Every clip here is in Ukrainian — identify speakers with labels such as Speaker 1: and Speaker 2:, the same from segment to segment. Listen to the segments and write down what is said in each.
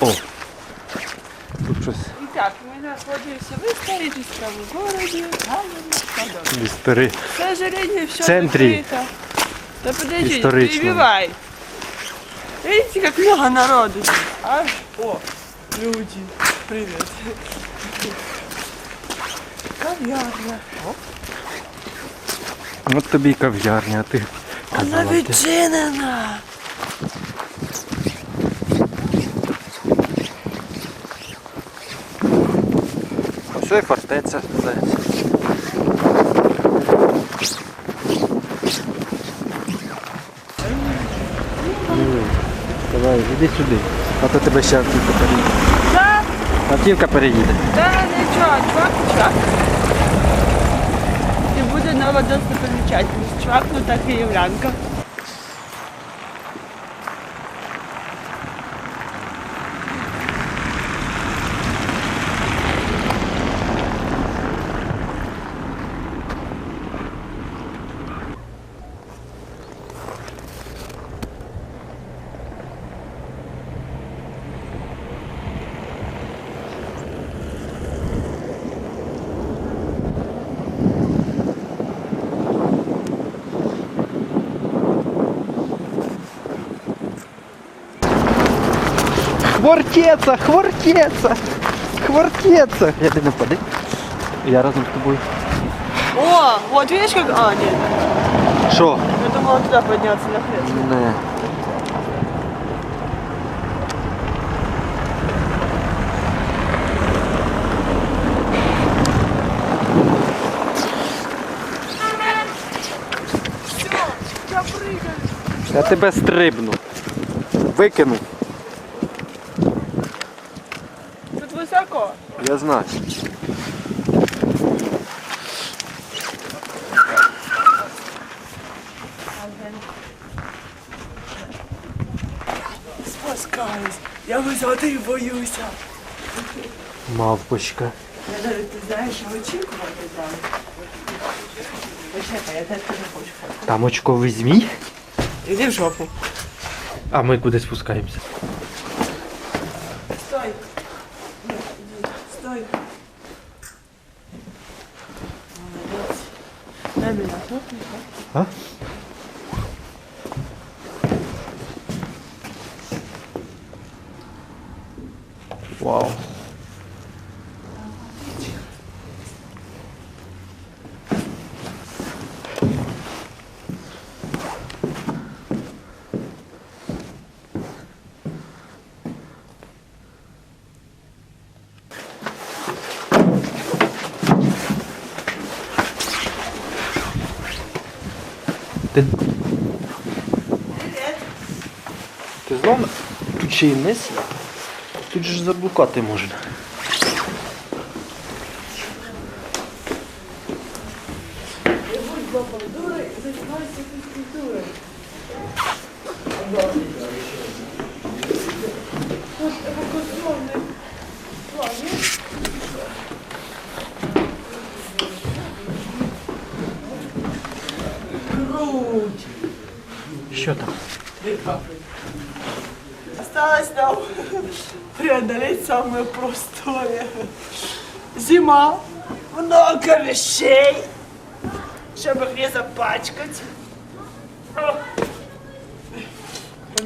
Speaker 1: О! Тут щось
Speaker 2: Итак, мы находимся в историческом городе Галенсадок.
Speaker 1: істори.
Speaker 2: К сожалению, все
Speaker 1: В центре.
Speaker 2: закрыто. Да подожди, перебивай. Видите, как много народу. Аж, о, люди. Привет. Кав'ярня.
Speaker 1: От тобі і кав'ярня, а ти
Speaker 2: Вона
Speaker 1: казала.
Speaker 2: відчинена.
Speaker 1: І фортеця. здається. Давай, іди сюди. А то тебе ще автівка переїде.
Speaker 2: Да,
Speaker 1: Автівка переїде.
Speaker 2: да, нічого, чувак, чувак. І буде нова достопримічательність. Чвакнута київлянка.
Speaker 1: Хвортеця, хвортеця, хвортеця. Я не напади. Я разом з тобою.
Speaker 2: О, вот видишь как... А, нет.
Speaker 1: Що?
Speaker 2: Я думала туда подняться на кресло.
Speaker 1: Не.
Speaker 2: Я прыгаю.
Speaker 1: Я тебе стрибну. Викину.
Speaker 2: Тут высоко
Speaker 1: Я знаю.
Speaker 2: Спускаюсь. Я высоты боюсь.
Speaker 1: Мавпочка.
Speaker 2: Я даже, ты знаешь, очікувати там. Почекай, я теж не хочу фотку.
Speaker 1: Там очковий змій.
Speaker 2: Іди в жопу.
Speaker 1: А ми куди спускаємося?
Speaker 2: Дай мені на жопу.
Speaker 1: А? Вау. Ти, ти знав? Тут ще й вниз. Тут же заблукати можна.
Speaker 2: Дури і займаюся фізкультурою.
Speaker 1: Що там?
Speaker 2: Осталось нам преодолеть самое простое. Зима, много вещей, чтобы их не запачкать.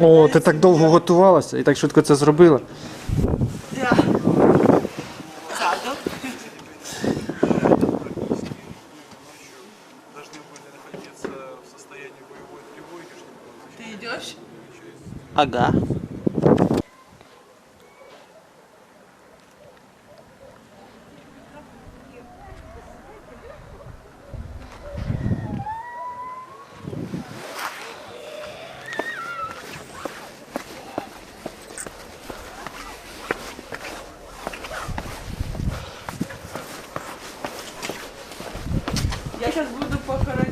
Speaker 1: О, ти так довго готувалася і так швидко це зробила.
Speaker 2: Идешь?
Speaker 1: Ага.
Speaker 2: Я сейчас буду похоронена. Что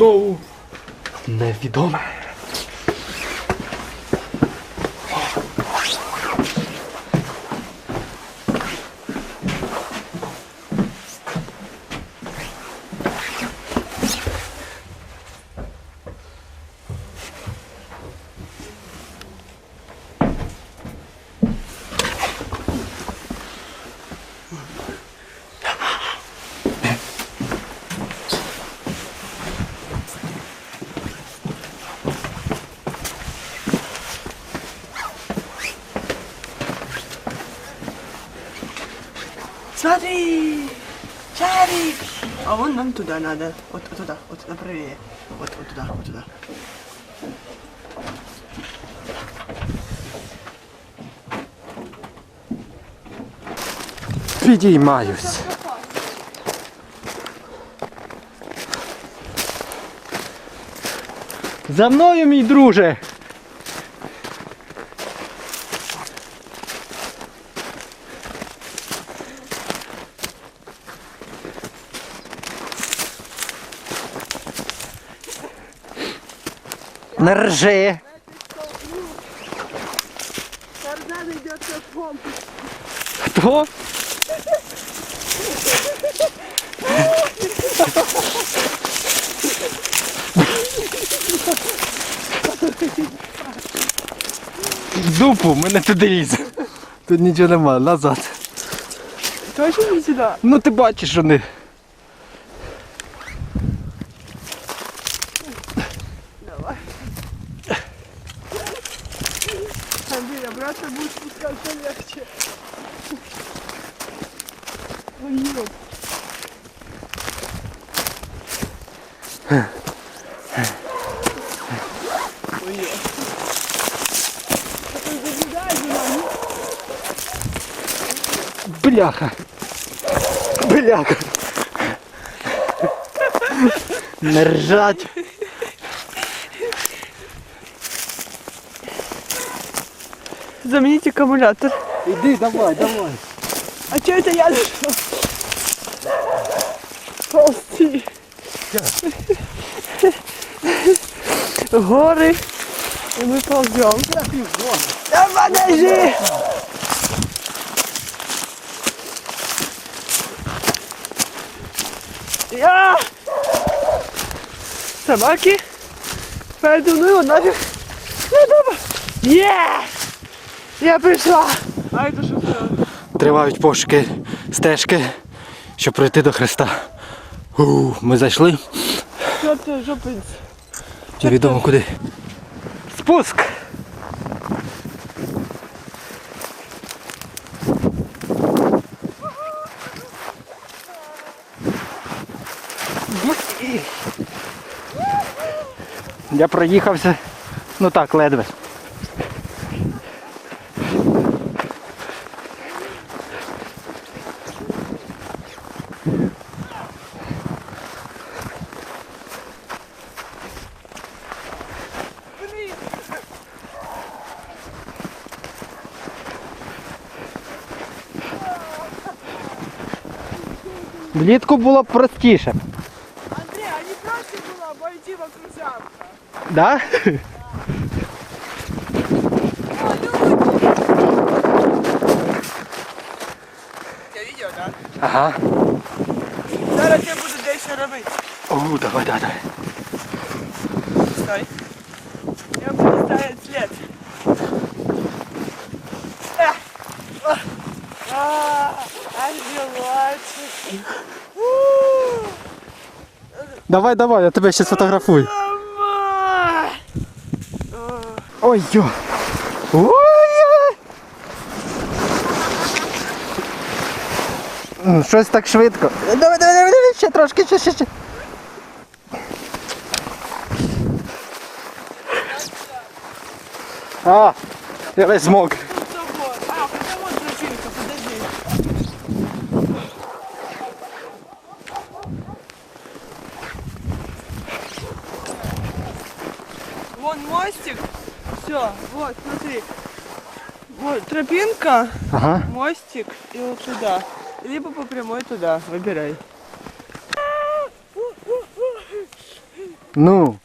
Speaker 1: Let's go! Nevidoma!
Speaker 2: Смотри! Шарик! А вон нам туда надо. Вот, вот туда, вот направее. Вот, вот туда, вот туда.
Speaker 1: Підіймаюсь. За мною, мій друже. Не ржи.
Speaker 2: Тарзан идет как помпа.
Speaker 1: Хто? Дупу, мене туди лізе. Тут нічого нема, назад.
Speaker 2: Точно не сюда?
Speaker 1: Ну ти бачиш, що не. Бляха. Бляха. Не ржать.
Speaker 2: Замените аккумулятор.
Speaker 1: Іди, давай, давай.
Speaker 2: А что это я нашел? Ползти. Горы. И мы ползем. Да подожди! Я! Собаки. Передо мною нафиг. Ну, дома. Є! Я прийшла. А это что за...
Speaker 1: Тривають пошуки стежки, щоб пройти до Христа. Ми зайшли. Невідомо куди. Спуск! Я проїхався, ну так, ледве. Влітку було б простіше.
Speaker 2: Андрей, а не проще было обойти вокруг замка?
Speaker 1: Да?
Speaker 2: Я?
Speaker 1: Ага.
Speaker 2: Зараз я буду дещо робити.
Speaker 1: О, давай, давай, давай.
Speaker 2: Стой. Я буду ставить
Speaker 1: Давай, давай, я тебе ще сфотографую. Ой, йо. Ой. М, Щось так швидко. Давай, давай, давай, давай, ще трошки, ще, ще, ще. А, я весь змок.
Speaker 2: Мостик. Все, вот, смотри. Вот тропинка,
Speaker 1: Ага.
Speaker 2: мостик и вот туда. Либо по прямой туда. Выбирай.
Speaker 1: Ну.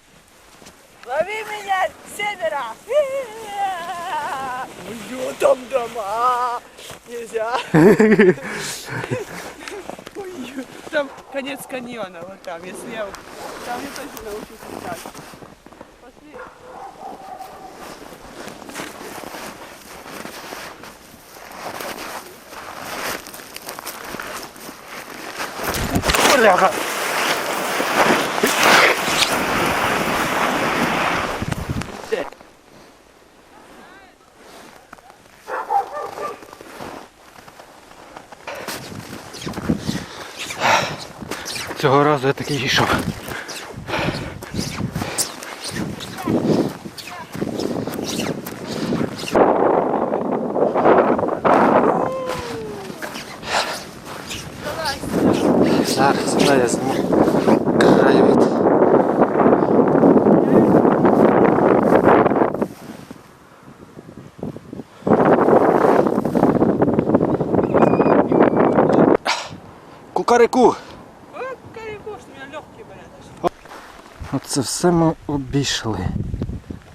Speaker 2: Лови меня с севера! Ой, там дома! Нельзя! Ой, там конец каньона, вот там, если я... Там я точно научусь летать.
Speaker 1: Бляха. Цього разу я такий йшов. Кукареку! Оце все ми обійшли.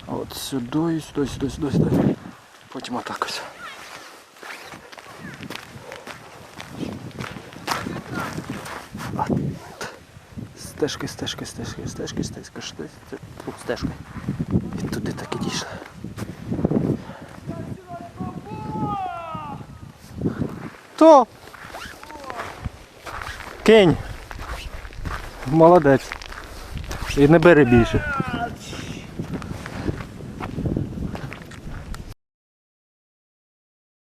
Speaker 1: От сюди, сюди, сюди, сюди, сюди. Потім отак ось. От. Стежки, стежки, стежки, стежки, стежки, стежки, Тут стежка. І туди так і дійшли. То. Кинь. Молодець. І не бери більше.